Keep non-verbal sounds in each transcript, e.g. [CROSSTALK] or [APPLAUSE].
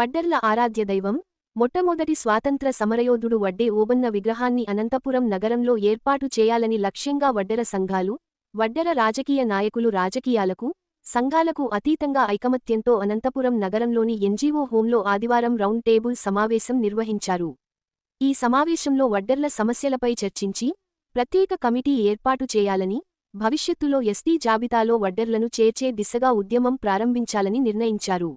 వడ్డర్ల ఆరాధ్య దైవం మొట్టమొదటి స్వాతంత్ర సమరయోధుడు వడ్డే ఓబన్న విగ్రహాన్ని అనంతపురం నగరంలో ఏర్పాటు చేయాలని లక్ష్యంగా వడ్డెర సంఘాలు వడ్డెర రాజకీయ నాయకులు రాజకీయాలకు సంఘాలకు అతీతంగా ఐకమత్యంతో అనంతపురం నగరంలోని ఎన్జీఓ హోంలో ఆదివారం రౌండ్ టేబుల్ సమావేశం నిర్వహించారు. ఈ సమావేశంలో వడ్డెర్ల సమస్యలపై చర్చించి ప్రత్యేక కమిటీ ఏర్పాటు చేయాలని భవిష్యత్తులో ఎస్టీ జాబితాలో వడ్డెర్లను చేర్చే దిశగా ఉద్యమం ప్రారంభించాలని నిర్ణయించారు.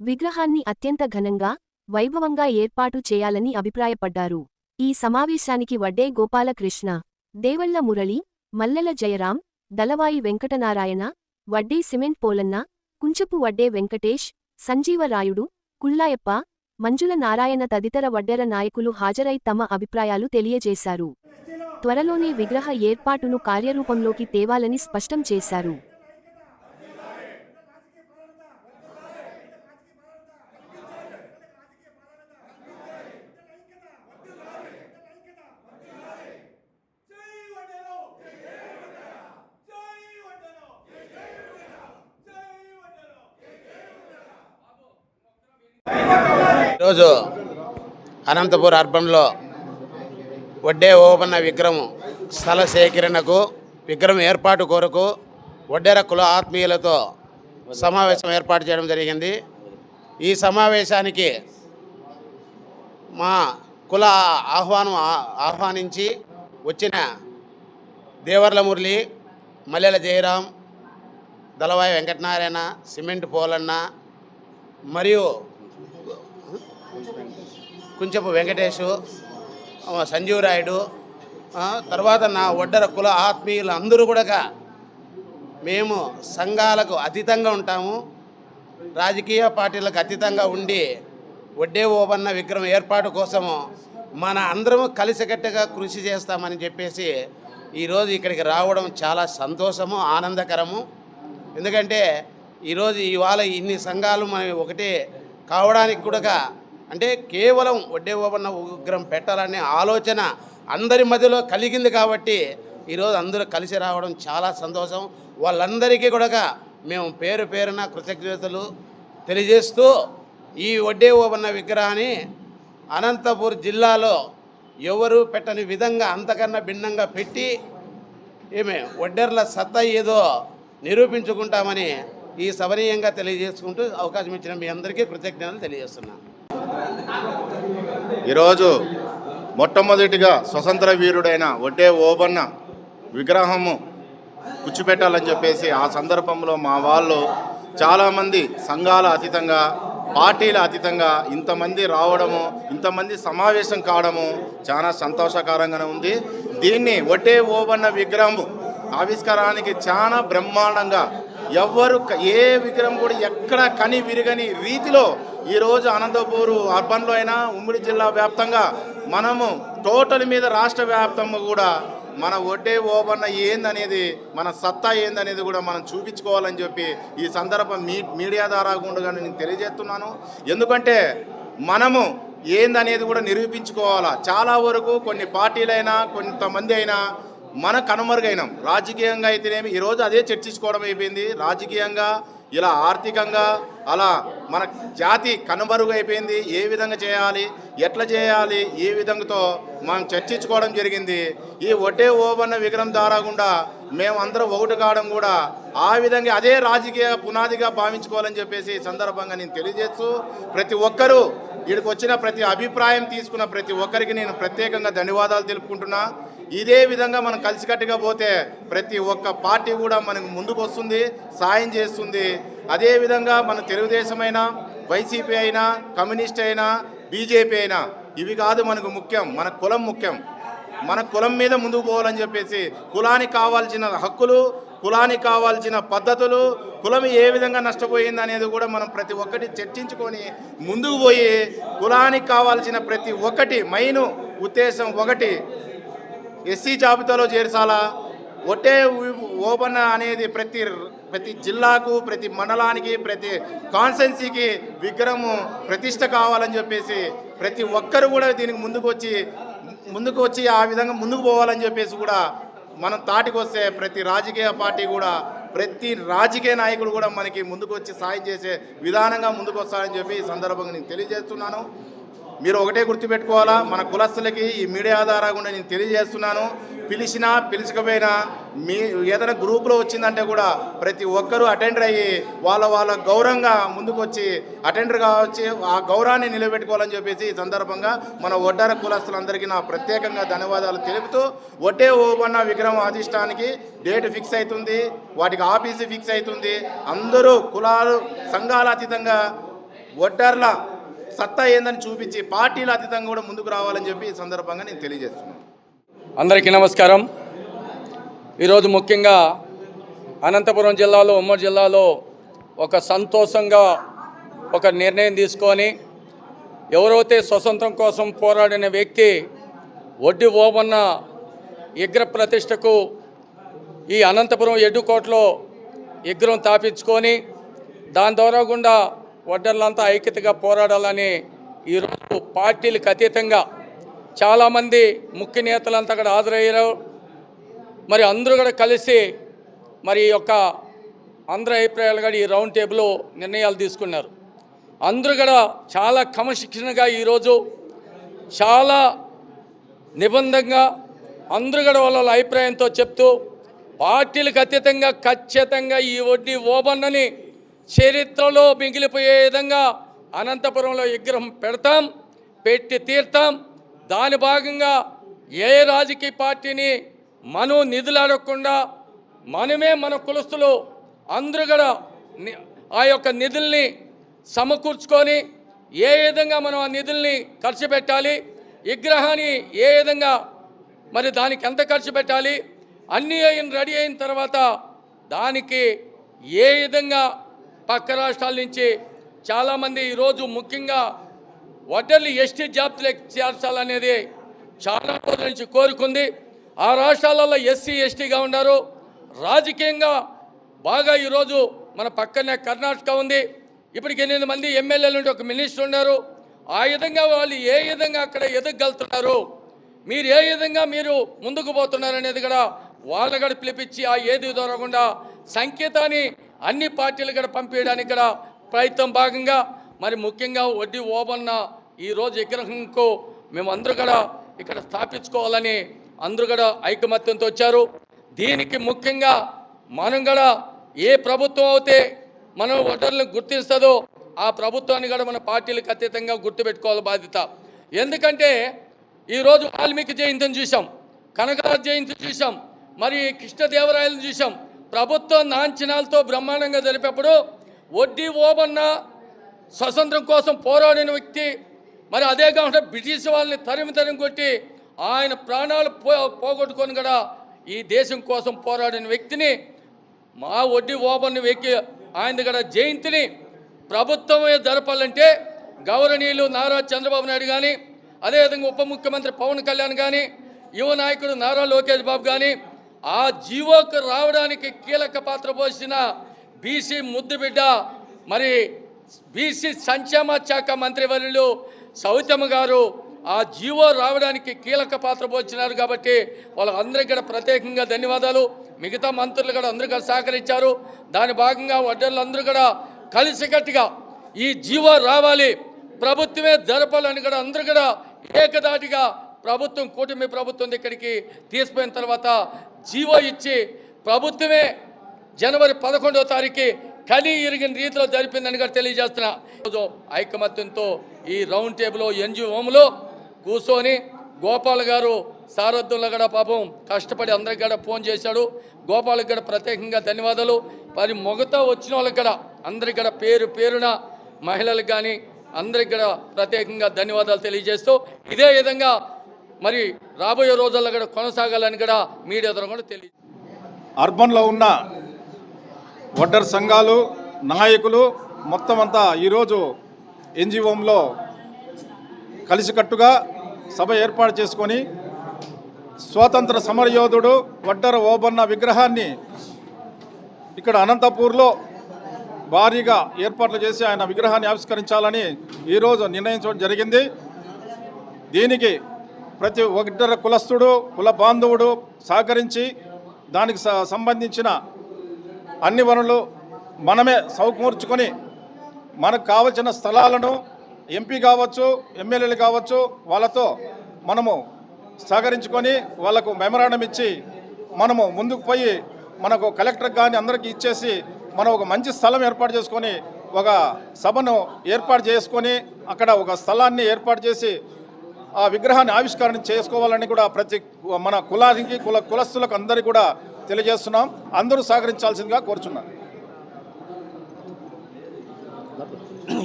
విగ్రహాన్ని అత్యంత ఘనంగా వైభవంగా ఏర్పాటు చేయాలని అభిప్రాయపడ్డారు. ఈ సమావేశానికి వడ్డే గోపాలకృష్ణ దేవళ్ళ మురళి మల్లెల జయరాం దలవాయి వెంకటనారాయణ వడ్డే సిమెంట్ పోలన్న కుంచపు వడ్డే వెంకటేష్ సంజీవరాయుడు కుళ్ళాయప్ప మంజుల నారాయణ తదితర వడ్డెర నాయకులు హాజరై తమ అభిప్రాయాలు తెలియజేశారు. త్వరలోనే విగ్రహ ఏర్పాటును కార్యరూపంలోకి తేవాలని స్పష్టం చేశారు జై వడ్డెరో జై వడ్డెరో జై వడ్డెరో జై వడ్డెరో ఈరోజు అనంతపూర్ అర్బన్లో వడ్డే ఓపన్న విగ్రహం స్థల సేకరణకు విగ్రహం ఏర్పాటు కొరకు వడ్డేర కుల ఆత్మీయులతో సమావేశం ఏర్పాటు చేయడం జరిగింది. ఈ సమావేశానికి మా కుల ఆహ్వానం ఆహ్వానించి వచ్చిన దేవర్ల మురళి మల్లెల జయరాం దళవాయి వెంకటనారాయణ సిమెంట్ పోలన్న మరియు కుంచెపు వెంకటేషు సంజీవ్ రాయుడు తర్వాత నా ఒడ్డర కుల ఆత్మీయులు అందరూ కూడా మేము సంఘాలకు అతీతంగా ఉంటాము. రాజకీయ పార్టీలకు అతీతంగా ఉండి వడ్డే ఓబన్న విగ్రహం ఏర్పాటు కోసము మన అందరము కలిసికట్టుగా కృషి చేస్తామని చెప్పేసి ఈరోజు ఇక్కడికి రావడం చాలా సంతోషము ఆనందకరము. ఎందుకంటే ఈరోజు ఇవాళ ఇన్ని సంఘాలు మనం ఒకటే కావడానికి కూడా అంటే కేవలం వడ్డే ఓబన్న విగ్రహం పెట్టాలనే ఆలోచన అందరి మధ్యలో కలిగింది కాబట్టి ఈరోజు అందరూ కలిసి రావడం చాలా సంతోషం. వాళ్ళందరికీ కూడా మేము పేరు పేరున కృతజ్ఞతలు తెలియజేస్తూ ఈ వడ్డే ఓబన్న విగ్రహాన్ని అనంతపూర్ జిల్లాలో ఎవరు పెట్టని విధంగా అంతకన్నా భిన్నంగా పెట్టి ఏమే వడ్డెర్ల సత్తా ఏదో నిరూపించుకుంటామని ఈ సవనీయంగా తెలియజేసుకుంటూ అవకాశం ఇచ్చిన మీ అందరికీ కృతజ్ఞతలు తెలియజేస్తున్నాను. ఈరోజు మొట్టమొదటిగా స్వతంత్ర వీరుడైన ఒడ్డే ఓబన్న విగ్రహము కూర్చిపెట్టాలని చెప్పేసి ఆ సందర్భంలో మా వాళ్ళు చాలామంది సంఘాల అతీతంగా పార్టీల అతీతంగా ఇంతమంది రావడము ఇంతమంది సమావేశం కావడము చాలా సంతోషకరంగానే ఉంది. దీన్ని ఒటే ఓబన్న విగ్రహము ఆవిష్కారానికి చాలా బ్రహ్మాండంగా ఎవ్వరు క- ఏ విగ్రహం కూడా ఎక్కడ కని విరగని రీతిలో ఈరోజు అనంతపూరు అర్బన్లో అయినా ఉమ్మడి జిల్లా వ్యాప్తంగా మనము టోటల్ మీద రాష్ట్ర వ్యాప్తంగా కూడా మన ఒడ్డే ఓబన్న ఏందనేది మన సత్తా ఏందనేది కూడా మనం చూపించుకోవాలని చెప్పి ఈ సందర్భం మీ మీడియా ద్వారా కూడా నేను తెలియజేస్తున్నాను. ఎందుకంటే మనము ఏందనేది కూడా నిరూపించుకోవాలా. చాలా వరకు కొన్ని పార్టీలైనా కొంతమంది అయినా మన కనుమరుగైనాం. రాజకీయంగా అయితేనేమి ఈరోజు అదే చర్చించుకోవడం అయిపోయింది. రాజకీయంగా ఇలా ఆర్థికంగా అలా మన జాతి కనుమరుగైపోయింది ఏ విధంగా చేయాలి ఎట్లా చేయాలి ఏ విధంగాతో మనం చర్చించుకోవడం జరిగింది. ఈ ఒడ్డే ఓబన్న విగ్రహం ద్వారా కూడా మేము ఒకటి కావడం కూడా ఆ విధంగా అదే రాజకీయ పునాదిగా భావించుకోవాలని చెప్పేసి సందర్భంగా నేను తెలియజేస్తూ ప్రతి ఒక్కరూ వీడికి వచ్చిన ప్రతి అభిప్రాయం తీసుకున్న ప్రతి ఒక్కరికి నేను ప్రత్యేకంగా ధన్యవాదాలు తెలుపుకుంటున్నా. ఇదే విధంగా మనం కలిసికట్టుగా పోతే ప్రతి ఒక్క పార్టీ కూడా మనకు ముందుకు వస్తుంది సాయం చేస్తుంది. అదేవిధంగా మన తెలుగుదేశం అయినా వైసీపీ అయినా కమ్యూనిస్ట్ అయినా బీజేపీ అయినా ఇవి కాదు మనకు ముఖ్యం మన కులం ముఖ్యం. మన కులం మీద ముందుకు పోవాలని చెప్పేసి కులానికి కావాల్సిన హక్కులు కులానికి కావాల్సిన పద్ధతులు కులం ఏ విధంగా నష్టపోయింది అనేది కూడా మనం ప్రతి ఒక్కటి చర్చించుకొని ముందుకు పోయి కులానికి కావాల్సిన ప్రతి ఒక్కటి మైను ఉద్దేశం ఒకటి ఎస్సీ జాబితాలో చేర్చాలా? ఒట్టే ఓపెన్ అనేది ప్రతి ప్రతి జిల్లాకు ప్రతి మండలానికి ప్రతి కాన్స్టెన్సీకి విగ్రహము ప్రతిష్ట కావాలని చెప్పేసి ప్రతి ఒక్కరు కూడా దీనికి ముందుకు వచ్చి ముందుకు వచ్చి ఆ విధంగా ముందుకు పోవాలని చెప్పేసి కూడా మనం తాటికి వస్తే ప్రతి రాజకీయ పార్టీ కూడా ప్రతి రాజకీయ నాయకుడు కూడా మనకి ముందుకు వచ్చి సాయం చేసే విధానంగా ముందుకు వస్తారని చెప్పి ఈ సందర్భంగా నేను తెలియజేస్తున్నాను. మీరు ఒకటే గుర్తుపెట్టుకోవాలా? మన కులస్తులకి ఈ మీడియా ద్వారా కూడా నేను తెలియజేస్తున్నాను. పిలిచినా పిలిచకపోయినా మీ ఏదైనా గ్రూప్లో వచ్చిందంటే కూడా ప్రతి ఒక్కరూ అటెండర్ అయ్యి వాళ్ళ వాళ్ళ గౌరవంగా ముందుకు వచ్చి అటెండర్గా వచ్చి ఆ గౌరవాన్ని నిలబెట్టుకోవాలని చెప్పేసి ఈ సందర్భంగా మన ఒడ్డార కులస్తులందరికీ నా ప్రత్యేకంగా ధన్యవాదాలు తెలుపుతూ ఒడ్డే ఓబన్న విగ్రహం అధిష్టానికి డేట్ ఫిక్స్ అవుతుంది వాటికి ఆఫీసు ఫిక్స్ అవుతుంది అందరూ కులాలు సంఘాల అతీతంగా ఒడ్డర్ల సత్తా ఏందని చూపించి పార్టీల అతీతంగా కూడా ముందుకు రావాలని చెప్పి ఈ సందర్భంగా నేను తెలియజేస్తున్నాను. అందరికీ నమస్కారం. ఈరోజు ముఖ్యంగా అనంతపురం జిల్లాలో ఉమ్మడి జిల్లాలో ఒక సంతోషంగా ఒక నిర్ణయం తీసుకొని ఎవరైతే స్వతంత్రం కోసం పోరాడిన వ్యక్తి వడ్డీ ఓమన్న విగ్రహ ప్రతిష్టకు ఈ అనంతపురం ఎడ్డుకోట్లో విగ్రహం తాపించుకొని దాని ద్వారా గుండా వడ్డర్లంతా ఐక్యతగా పోరాడాలని ఈరోజు పార్టీలకు అతీతంగా చాలామంది ముఖ్య నేతలంతా అక్కడ హాజరయ్యారు. మరి అందరూ కూడా కలిసి మరి ఈ యొక్క అందరి అభిప్రాయాలు కూడా ఈ రౌండ్ టేబుల్ నిర్ణయాలు తీసుకున్నారు. అందరూ కూడా చాలా క్రమశిక్షణగా ఈరోజు చాలా నిబంధంగా అందరూ కూడా వాళ్ళ వాళ్ళ అభిప్రాయంతో చెప్తూ పార్టీలకు అతీతంగా ఖచ్చితంగా ఈ వడ్డీ ఓబన్నని చరిత్రలో మిగిలిపోయే విధంగా అనంతపురంలో విగ్రహం పెడతాం పెట్టి తీర్తాం. దాని భాగంగా ఏ రాజకీయ పార్టీని మనం నిధులు అడగకుండా మనమే మన కులస్తులు అందరూ కూడా ఆ యొక్క నిధుల్ని సమకూర్చుకొని ఏ విధంగా మనం ఆ నిధుల్ని ఖర్చు పెట్టాలి విగ్రహాన్ని ఏ విధంగా మరి దానికి ఎంత ఖర్చు పెట్టాలి అన్నీ అయిన రెడీ అయిన తర్వాత దానికి ఏ విధంగా పక్క రాష్ట్రాల నుంచి చాలామంది ఈరోజు ముఖ్యంగా వడ్డర్లు ఎస్టీ జాబితాలకు చేర్చాలనేది చాలా రోజుల నుంచి కోరుకుంది. ఆ రాష్ట్రాలలో ఎస్సీ ఎస్టీగా ఉన్నారు. రాజకీయంగా బాగా ఈరోజు మన పక్కనే కర్ణాటక ఉంది. ఇప్పటికి ఎనిమిది మంది ఎమ్మెల్యేలు ఉండి ఒక మినిస్టర్ ఉన్నారు. ఆ విధంగా వాళ్ళు ఏ విధంగా అక్కడ ఎదగలుగుతున్నారు మీరు ఏ విధంగా మీరు ముందుకు పోతున్నారు అనేది కూడా వాళ్ళ కూడా పిలిపించి ఆ ఏది దొరకకుండా సంకేతాన్ని అన్ని పార్టీలు కూడా పంపించడానికి కూడా ప్రయత్నం భాగంగా మరి ముఖ్యంగా వడ్డీ ఓబన్న ఈరోజు విగ్రహంకు మేమందరూ కూడా ఇక్కడ స్థాపించుకోవాలని అందరూ కూడా ఐకమత్యంతో వచ్చారు. దీనికి ముఖ్యంగా మనం కూడా ఏ ప్రభుత్వం అయితే మనం ఓటర్లను గుర్తిస్తుందో ఆ ప్రభుత్వాన్ని కూడా మన పార్టీలకు అతీతంగా గుర్తుపెట్టుకోవాలి బాధ్యత. ఎందుకంటే ఈరోజు వాల్మీకి జయంతిని చూసాం కనకరాజు జయంతి చూసాం మరి కృష్ణదేవరాయలను చూసాం ప్రభుత్వం నాంచనాలతో బ్రహ్మాండంగా జరిపేప్పుడు వడ్డీ ఓబన్న స్వతంత్రం కోసం పోరాడిన వ్యక్తి మరి అదే కాకుండా బ్రిటిష్ వాళ్ళని తరిమి తరిమి కొట్టి ఆయన ప్రాణాలు పో పోగొట్టుకొని కూడా ఈ దేశం కోసం పోరాడిన వ్యక్తిని మా వడ్డీ ఓబన్న వ్యక్తి ఆయన కూడా జయంతిని ప్రభుత్వమే జరపాలంటే గౌరవనీయులు నారా చంద్రబాబు నాయుడు కానీ అదేవిధంగా ఉప ముఖ్యమంత్రి పవన్ కళ్యాణ్ కానీ యువ నాయకుడు నారా లోకేష్ బాబు కానీ ఆ జీవోకు రావడానికి కీలక పాత్ర పోసిన బీసీ ముద్దుబిడ్డ మరి బీసీ సంక్షేమ శాఖ మంత్రివర్యులు సౌతమ్మ గారు ఆ జీవో రావడానికి కీలక పాత్ర పోషించినారు కాబట్టి వాళ్ళందరికీ కూడా ప్రత్యేకంగా ధన్యవాదాలు. మిగతా మంత్రులు కూడా అందరూ కూడా సహకరించారు. దాని భాగంగా వడ్డర్లు అందరూ కూడా కలిసికట్టుగా ఈ జీవో రావాలి. ప్రభుత్వమే జరపాలని కూడా అందరూ కూడా ఏకదాటిగా ప్రభుత్వం కూటమి ప్రభుత్వం ఇక్కడికి తీసిపోయిన తర్వాత జీవో ఇచ్చి ప్రభుత్వమే జనవరి పదకొండవ తారీఖు కలి ఇరిగిన రీతిలో జరిపిందని కూడా తెలియజేస్తున్నా. ఈరోజు ఐకమత్యంతో ఈ రౌండ్ టేబుల్ ఎన్జిఓంలో కూర్చొని గోపాల్ గారు సారథ్యంలో కూడా పాపం కష్టపడి అందరికి కూడా ఫోన్ చేశాడు. గోపాల్కి కూడా ప్రత్యేకంగా ధన్యవాదాలు. మరి మొగతా వచ్చిన వాళ్ళకి కూడా అందరికి కూడా పేరు పేరున మహిళలకు కానీ అందరికి కూడా ప్రత్యేకంగా ధన్యవాదాలు తెలియజేస్తూ ఇదే విధంగా మరి రాబోయే రోజుల్లో కూడా కొనసాగాలని కూడా మీడియా ద్వారా కూడా తెలియ అర్బన్లో ఉన్న వడ్డర్ సంఘాలు నాయకులు మొత్తం అంతా ఈరోజు ఎన్జిఓంలో కలిసికట్టుగా సభ ఏర్పాటు చేసుకొని స్వాతంత్ర సమరయోధుడు వడ్డర ఓబన్న విగ్రహాన్ని ఇక్కడ అనంతపూర్లో భారీగా ఏర్పాట్లు చేసి ఆయన విగ్రహాన్ని ఆవిష్కరించాలని ఈరోజు నిర్ణయించడం జరిగింది. దీనికి ప్రతి ఒక్కర కులస్థుడు కుల బాంధవుడు సహకరించి దానికి సంబంధించిన అన్ని వనరులు మనమే సమకూర్చుకొని మనకు కావలసిన స్థలాలను ఎంపీ కావచ్చు ఎమ్మెల్యేలు కావచ్చు వాళ్ళతో మనము సహకరించుకొని వాళ్ళకు మెమరాండం ఇచ్చి మనము ముందుకు పోయి మనకు కలెక్టర్ కానీ అందరికీ ఇచ్చేసి మనం ఒక మంచి స్థలం ఏర్పాటు చేసుకొని ఒక సభను ఏర్పాటు చేసుకొని అక్కడ ఒక స్థలాన్ని ఏర్పాటు చేసి ఆ విగ్రహాన్ని ఆవిష్కరణ చేసుకోవాలని కూడా ప్రతి మన కులానికి కుల కులస్తులకు అందరికీ కూడా తెలియజేస్తున్నాం. అందరూ సహకరించాల్సిందిగా కోరుచున్నాం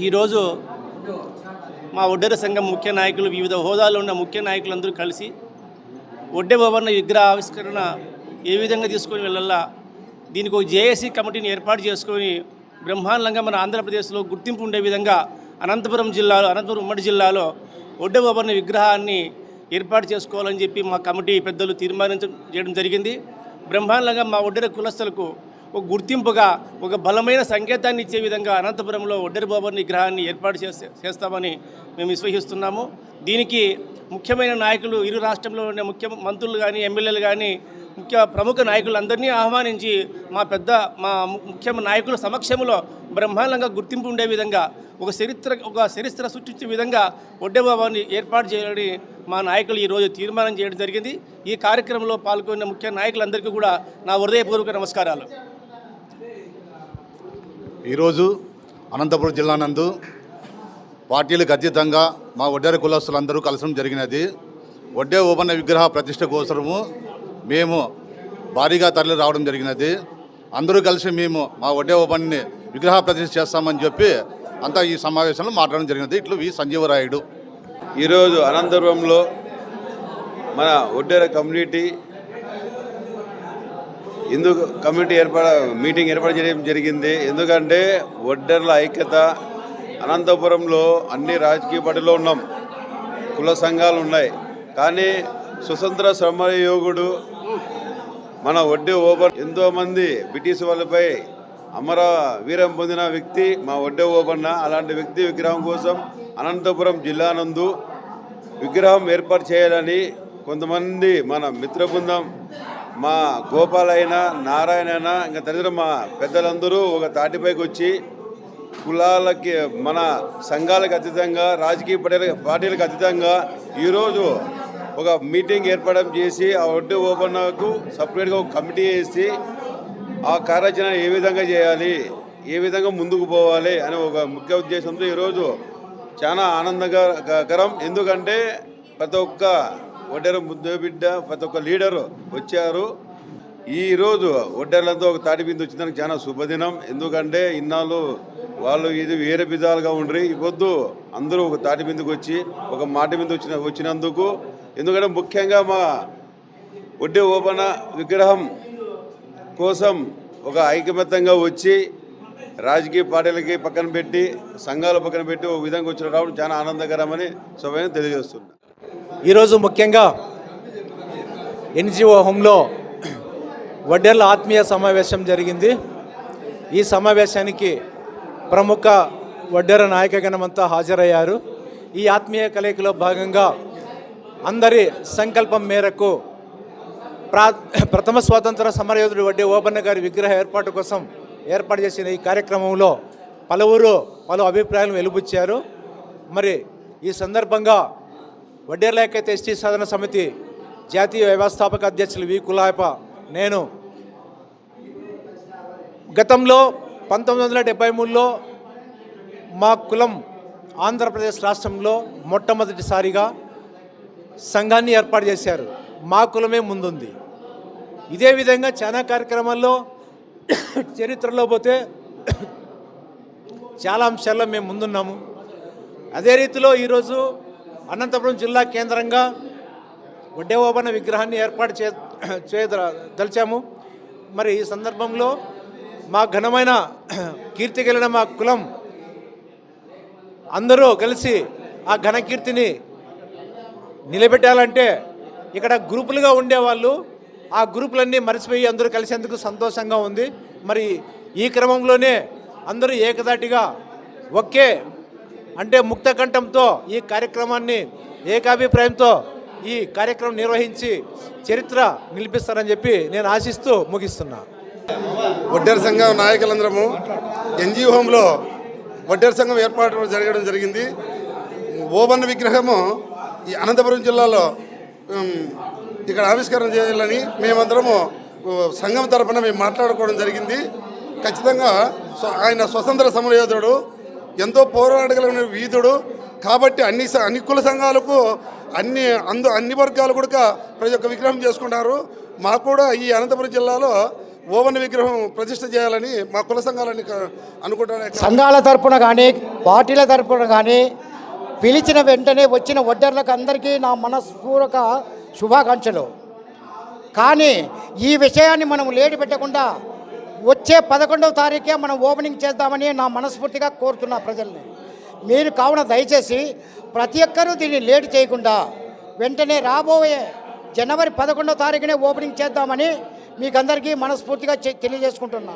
ఈరోజు మా ఒడ్డెర సంఘం ముఖ్య నాయకులు వివిధ హోదాలో ఉన్న ముఖ్య నాయకులందరూ కలిసి ఒడ్డె భవన విగ్రహ ఆవిష్కరణ ఏ విధంగా తీసుకొని వెళ్ళాలా దీనికి ఒక జేఏసీ కమిటీని ఏర్పాటు చేసుకొని బ్రహ్మాండంగా మన ఆంధ్రప్రదేశ్లో గుర్తింపు ఉండే విధంగా అనంతపురం జిల్లాలో అనంతపురం ఉమ్మడి జిల్లాలో ఒడ్డె విగ్రహాన్ని ఏర్పాటు చేసుకోవాలని చెప్పి మా కమిటీ పెద్దలు తీర్మానించడం చేయడం జరిగింది. బ్రహ్మాండంగా మా ఒడ్డెర కులస్తులకు ఒక గుర్తింపుగా ఒక బలమైన సంకేతాన్ని ఇచ్చే విధంగా అనంతపురంలో ఒడ్డెర బాబర్ విగ్రహాన్ని ఏర్పాటు చేస్తామని మేము విశ్వసిస్తున్నాము. దీనికి ముఖ్యమైన నాయకులు ఇరు రాష్ట్రంలో ఉన్న ముఖ్య మంత్రులు కానీ ఎమ్మెల్యేలు కానీ ముఖ్య ప్రముఖ నాయకులందరినీ ఆహ్వానించి మా పెద్ద మా ముఖ్య నాయకుల సమక్షంలో బ్రహ్మాండంగా గుర్తింపు ఉండే విధంగా ఒక చరిత్ర ఒక చరిత్ర సృష్టించే విధంగా ఒడ్డెబాబాని ఏర్పాటు చేయాలని మా నాయకులు ఈరోజు తీర్మానం చేయడం జరిగింది. ఈ కార్యక్రమంలో పాల్గొన్న ముఖ్య నాయకులందరికీ కూడా నా హృదయపూర్వక నమస్కారాలు. ఈరోజు అనంతపురం జిల్లా నందు పార్టీలకు అతీతంగా మా ఒడ్డేర కులస్తులందరూ కలసడం జరిగినది. ఒడ్డే ఓపన్న విగ్రహ ప్రతిష్ట కోసము మేము భారీగా తరలి రావడం జరిగినది. అందరూ కలిసి మేము మా వడ్డే ఓపెన్ని విగ్రహ ప్రతిష్ట చేస్తామని చెప్పి అంతా ఈ సమావేశంలో మాట్లాడడం జరిగినది. ఇట్లు వి సంజీవరాయుడు. ఈరోజు అనంతపురంలో మన ఒడ్డేర కమ్యూనిటీ ఎందుకు కమ్యూనిటీ ఏర్పడ మీటింగ్ ఏర్పాటు చేయడం జరిగింది. ఎందుకంటే ఒడ్డెర్ల ఐక్యత అనంతపురంలో అన్ని రాజకీయ పార్టీలో ఉన్నాం. కుల సంఘాలు ఉన్నాయి. కానీ స్వతంత్ర శ్రమయోగుడు మన వడ్డీ ఓపెన్ ఎంతో ఎంతోమంది బ్రిటిష్ వాళ్ళపై అమర వీరం పొందిన వ్యక్తి మా ఒడ్డే ఓపెన్న అలాంటి వ్యక్తి విగ్రహం కోసం అనంతపురం జిల్లా నందు విగ్రహం ఏర్పాటు చేయాలని కొంతమంది మన మిత్ర బృందం మా గోపాలైన నారాయణ అయినా ఇంకా తదితర మా పెద్దలందరూ ఒక తాటిపైకి వచ్చి కులాలకి మన సంఘాలకు అతీతంగా రాజకీయ పార్టీలకు అతీతంగా ఈరోజు ఒక మీటింగ్ ఏర్పడడం చేసి ఆ ఒడ్డు ఓపెన్కు సపరేట్గా ఒక కమిటీ వేసి ఆ కార్యాచరణ ఏ విధంగా చేయాలి ఏ విధంగా ముందుకు పోవాలి అనే ఒక ముఖ్య ఉద్దేశంతో ఈరోజు చాలా ఆనందకరం. ఎందుకంటే ప్రతి ఒక్క ఒడ్డెర ముద్ద బిడ్డ ప్రతి ఒక్క లీడరు వచ్చారు. ఈరోజు ఒడ్డెర్లంతా ఒక తాటి బిందు వచ్చిందానికి చాలా శుభదినం. ఎందుకంటే ఇన్నాళ్ళు వాళ్ళు ఇది వేరే విధాలుగా ఉండ్రి. ఈ పొద్దు అందరూ ఒక తాటి బిందుకు వచ్చి ఒక మాట మీద వచ్చిన వచ్చినందుకు ఎందుకంటే ముఖ్యంగా మా ఒడ్డే ఓపన విగ్రహం కోసం ఒక ఐకమత్యంగా వచ్చి రాజకీయ పార్టీలకి పక్కన పెట్టి సంఘాలు పక్కన పెట్టి ఒక విధంగా వచ్చిన రావడం చాలా ఆనందకరమని సభ్యంగా తెలియజేస్తున్నా. ఈరోజు ముఖ్యంగా ఎన్జిఓ హోంలో వడ్డెర్ల ఆత్మీయ సమావేశం జరిగింది. ఈ సమావేశానికి ప్రముఖ వడ్డెర నాయకగణమంతా హాజరయ్యారు. ఈ ఆత్మీయ కలయికలో భాగంగా అందరి సంకల్పం మేరకు ప్రా [CLEARS THROAT] ప్రథమ స్వాతంత్ర సమరయోధుడు వడ్డీ ఓబన్న గారి విగ్రహ ఏర్పాటు కోసం ఏర్పాటు చేసిన ఈ కార్యక్రమంలో పలువురు పలు అభిప్రాయాలు వెలుబుచ్చారు. మరి ఈ సందర్భంగా వడ్డేర్లేకైతే ఎస్టీ సాధన సమితి జాతీయ వ్యవస్థాపక అధ్యక్షులు వి. కులాయప నేను గతంలో పంతొమ్మిది వందల డెబ్బై మూడులో మా కులం ఆంధ్రప్రదేశ్ రాష్ట్రంలో మొట్టమొదటిసారిగా సంఘాన్ని ఏర్పాటు చేశారు. మా కులమే ముందుంది. ఇదే విధంగా చాలా కార్యక్రమాల్లో చరిత్రలో పోతే చాలా అంశాల్లో మేము ముందున్నాము. అదే రీతిలో ఈరోజు అనంతపురం జిల్లా కేంద్రంగా వడ్డే విగ్రహాన్ని ఏర్పాటు చే చేయదలిచాము మరి ఈ సందర్భంలో మా ఘనమైన కీర్తి కలిగిన మా కులం అందరూ కలిసి ఆ ఘనకీర్తిని నిలబెట్టాలంటే ఇక్కడ గ్రూపులుగా ఉండేవాళ్ళు. ఆ గ్రూపులన్నీ మర్చిపోయి అందరూ కలిసేందుకు సంతోషంగా ఉంది. మరి ఈ క్రమంలోనే అందరూ ఏకదాటిగా ఒకే అంటే ముక్త కంఠంతో ఈ కార్యక్రమాన్ని ఏకాభిప్రాయంతో ఈ కార్యక్రమం నిర్వహించి చరిత్ర నిలిపిస్తారని చెప్పి నేను ఆశిస్తూ ముగిస్తున్నా. వడ్డేర సంఘం నాయకులందరము ఎన్జిఓ హోంలో సంఘం ఏర్పాటు జరగడం జరిగింది. ఓబన్న విగ్రహము ఈ అనంతపురం జిల్లాలో ఇక్కడ ఆవిష్కరణ చేయాలని మేమందరము సంఘం తరఫున మేము మాట్లాడుకోవడం జరిగింది. ఖచ్చితంగా ఆయన స్వతంత్ర సమరయోధుడు ఎంతో పోరాడగలిగిన వీధుడు. కాబట్టి అన్ని స- అన్ని కుల సంఘాలకు అన్ని అందు అన్ని వర్గాలు కూడా ప్రతి ఒక్క విగ్రహం చేసుకుంటారు. మాకు కూడా ఈ అనంతపురం జిల్లాలో ఓవన్ విగ్రహం ప్రతిష్ట చేయాలని మా కుల సంఘాలని అనుకుంటున్నాయి సంఘాల తరఫున కానీ పార్టీల తరఫున కానీ పిలిచిన వెంటనే వచ్చిన వడ్డర్లకు అందరికీ నా మనస్పూర్వక శుభాకాంక్షలు. కానీ ఈ విషయాన్ని మనం లేటు పెట్టకుండా వచ్చే పదకొండవ తారీఖే మనం ఓపెనింగ్ చేద్దామని నా మనస్ఫూర్తిగా కోరుతున్నా ప్రజల్ని. మీరు కావున దయచేసి ప్రతి ఒక్కరూ దీన్ని లేటు చేయకుండా వెంటనే రాబోయే జనవరి పదకొండవ తారీఖునే ఓపెనింగ్ చేద్దామని మీకు అందరికీ మనస్ఫూర్తిగా తెలియజేసుకుంటున్నాను తెలియజేసుకుంటున్నా.